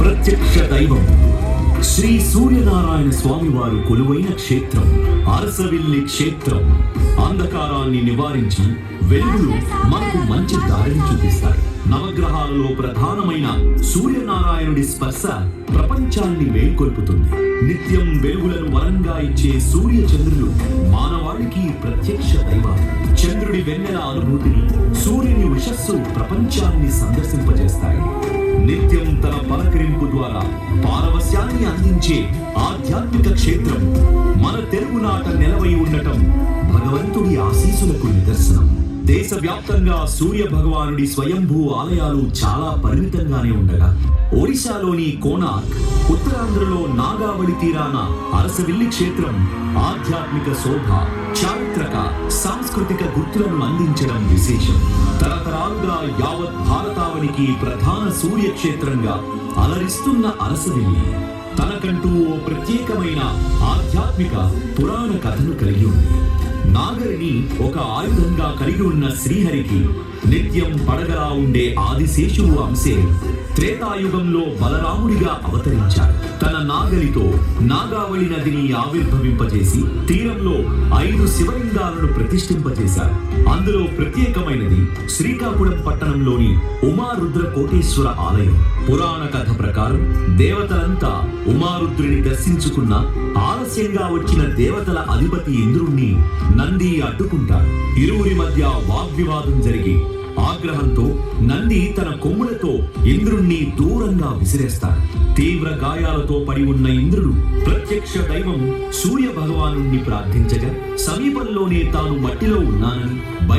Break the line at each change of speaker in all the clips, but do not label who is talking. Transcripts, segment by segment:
ప్రత్యక్ష దైవం. శ్రీ సూర్యనారాయణ స్వామివారు కొలువైన క్షేత్రం అరసవిల్లి క్షేత్రం. అంధకారాన్ని నివారించి వెలుగులు మనకు నవగ్రహాలలో ప్రధానమైన సూర్యనారాయణుడి స్పర్శ ప్రపంచాన్ని మేల్కొల్పుతుంది. నిత్యం వెలుగులను వరంగా ఇచ్చే సూర్య చంద్రులు మానవాళికి ప్రత్యక్ష దైవాలు చంద్రుడి వెన్నెల అనుభూతిని సూర్యుని ఉషస్సు ప్రపంచాన్ని సందర్శింపజేస్తాయి. నిత్యం తన పలకరింపు ద్వారా పారవస్యాన్ని అందించే ఆధ్యాత్మిక క్షేత్రం మన తెలుగునాట నెలవై ఉండటం భగవంతుడి ఆశీసులకు నిదర్శనం. దేశవ్యాప్తంగా సూర్య భగవానుడి స్వయంభూ ఆలయాలు చాలా పరిమితంగానే ఉండగా ఒడిశాలోని కోనార్క్ ఉత్తరాంధ్రలో నాగావళి తీరాన అరసవిల్లి క్షేత్రం ఆధ్యాత్మిక శోభ చారిత్రక సాంస్కృతిక గుర్తులను అందించడం విశేషం. తరతరాలుగా యావత్ భారతావనికి ప్రధాన సూర్యక్షేత్రంగా అలరిస్తున్న అరసవిల్లి తనకంటూ ఓ ప్రత్యేకమైన ఆధ్యాత్మిక పురాణ కథను కలిగి ఉంది. నాగరిని ఒక ఆయుధంగా కలిగి ఉన్న శ్రీహరికి నిత్యం పడగలా ఉండే ఆదిశేషువు అంశే. త్రేతాయుగంలో బలరాముడిగా అవతరించాడు. తన నాగలితో నాగావళి నదిని ఆవిర్భవింపజేసి తీరంలో ఐదు శివలింగాలను ప్రతిష్ఠింపజేశారు అందులో ప్రత్యేకమైనది శ్రీకాకుళం పట్టణంలోని ఉమారుద్ర కోటేశ్వర ఆలయం. పురాణ కథ ప్రకారం దేవతలంతా ఉమారుద్రుని దర్శించుకున్న ఆలస్యంగా వచ్చిన దేవతల అధిపతి ఇంద్రుణ్ణి నంది అడ్డుకుంటాడు. ఇరువురి మధ్య వాగ్వివాదం జరిగి ఆగ్రహంతో నంది తన కొమ్ములతో ఇంద్రుణ్ణి దూరంగా విసిరేస్తాడు. తీవ్ర గాయాలతో పడి ఉన్న ఇంద్రుడు ప్రత్యక్ష దైవం సూర్య భగవానుణ్ణి ప్రార్థించగా సమీపంలోనే తాను మట్టిలో ఉన్నాను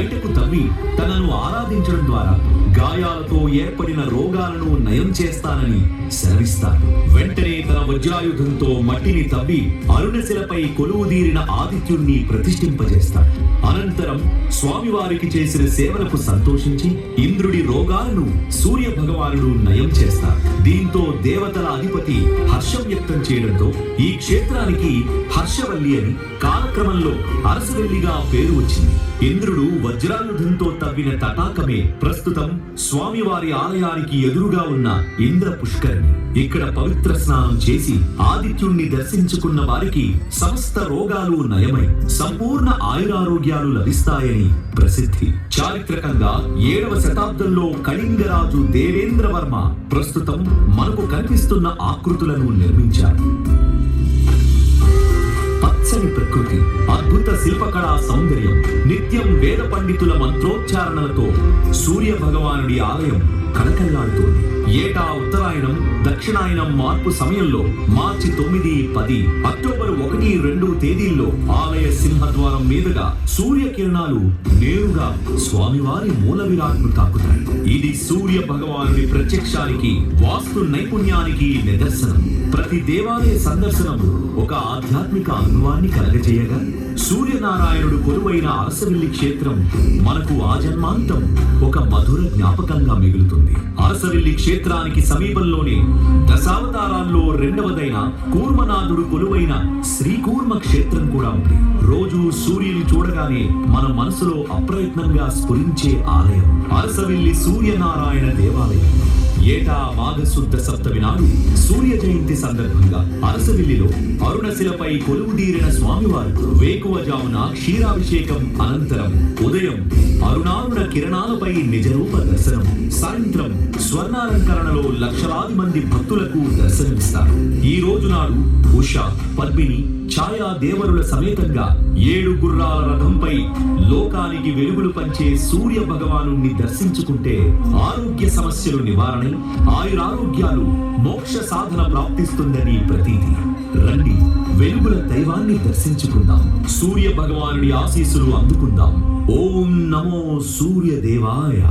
బయటకు తవ్వి తనను ఆరాధించడం ద్వారా గాయాలతో ఏర్పడిన రోగాలను నయం చేస్తానని సెలవిస్తాడు. వెంటనే తన వజ్రాయుధంతో మట్టిని తవ్వి అరుణశిలపై కొలువుదీరిన ఆదిత్యుణ్ణి ప్రతిష్ఠింపజేస్తాడు. అనంతరం స్వామివారికి చేసిన సేవలకు సంతోషించి ఇంద్రుడి రోగాలను సూర్య భగవానుడు నయం చేస్తారు దీంతో దేవతల అధిపతి హర్షం వ్యక్తం చేయడంతో ఈ క్షేత్రానికి హర్షవల్లి అని కాలక్రమంలో అరసవల్లిగా పేరు వచ్చింది. ఇంద్రుడు వజ్రాయుధంతో తవ్విన తటాకమే ప్రస్తుతం స్వామివారి ఆలయానికి ఎదురుగా ఉన్న ఇంద్ర పుష్కరిణి ఇక్కడ పవిత్ర స్నానం చేసి ఆదిత్యుణ్ణి దర్శించుకున్న వారికి సమస్త రోగాలు నయమై సంపూర్ణ ఆయురారోగ్యాలు లభిస్తాయని ప్రసిద్ధి. చారిత్రకంగా ఏడవ శతాబ్దంలో కళింగరాజు దేవేంద్రవర్మ ప్రస్తుతం మనకు కనిపిస్తున్న ఆకృతులను నిర్మించారు వెచ్చని ప్రకృతి అద్భుత శిల్పకళా సౌందర్యం నిత్యం వేద పండితుల మంత్రోచ్చారణలతో సూర్య భగవానుడి ఆలయం కళకళలాడుతోంది. ఏటా ఉత్తరాయణం దక్షిణాయనం మార్పు సమయంలో మార్చి తొమ్మిది పది అక్టోబర్ ఒకటి రెండు తేదీల్లో ఆలయ సింహద్వారం మీదుగా సూర్య కిరణాలు నేరుగా స్వామివారి మూల విరాట్ను తాకుతాయి. ఇది సూర్య భగవానుడి ప్రత్యక్షానికి వాస్తు నైపుణ్యానికి నిదర్శనం. ప్రతి దేవాలయ సందర్శనం ఒక ఆధ్యాత్మిక అనుభవాన్ని కలగజేయగా సూర్యనారాయణుడు కొలువైన అరసవిల్లి క్షేత్రం మనకు ఆజన్మాంతం ఒక మధుర జ్ఞాపకంగా మిగులుతుంది. అరసవెల్లి క్షేత్రానికి సమీపంలోనే దశావతారాల్లో రెండవదైన కూర్మనాథుడు కొలువైన శ్రీకూర్మ క్షేత్రం కూడా ఉంది. రోజు సూర్యుని చూడగానే మన మనసులో అప్రయత్నంగా స్ఫురించే ఆలయం అరసవెల్లి సూర్యనారాయణ దేవాలయం. ఏటా మాఘశుద్ధ సప్తమి నాడు సూర్య జయంతి సందర్భంగా అరసవిల్లిలో అరుణశిలపై కొలువుదీరిన స్వామివారు వేకువజామున క్షీరాభిషేకం అనంతరం ఉదయం అరుణారుణ కిరణాలపై నిజరూప దర్శనం సాయంత్రం స్వర్ణాలంకరణలో లక్షలాది మంది భక్తులకు దర్శనమిస్తారు. ఈ రోజు నాడు ఉష పద్మిని ఛాయా దేవరుల సమేతంగా ఏడు గుర్రాల రథంపై లోకానికి వెలుగులు పంచే సూర్య భగవాను దర్శించుకుంటే ఆరోగ్య సమస్యలు నివారణ ఆయురారోగ్యాలు మోక్ష సాధన ప్రాప్తిస్తుందని ప్రతీతి. రండి వెలుగుల దైవాన్ని దర్శించుకుందాం. సూర్య భగవానుడి ఆశీస్సులు అందుకుందాం. ఓం నమో సూర్య దేవాయ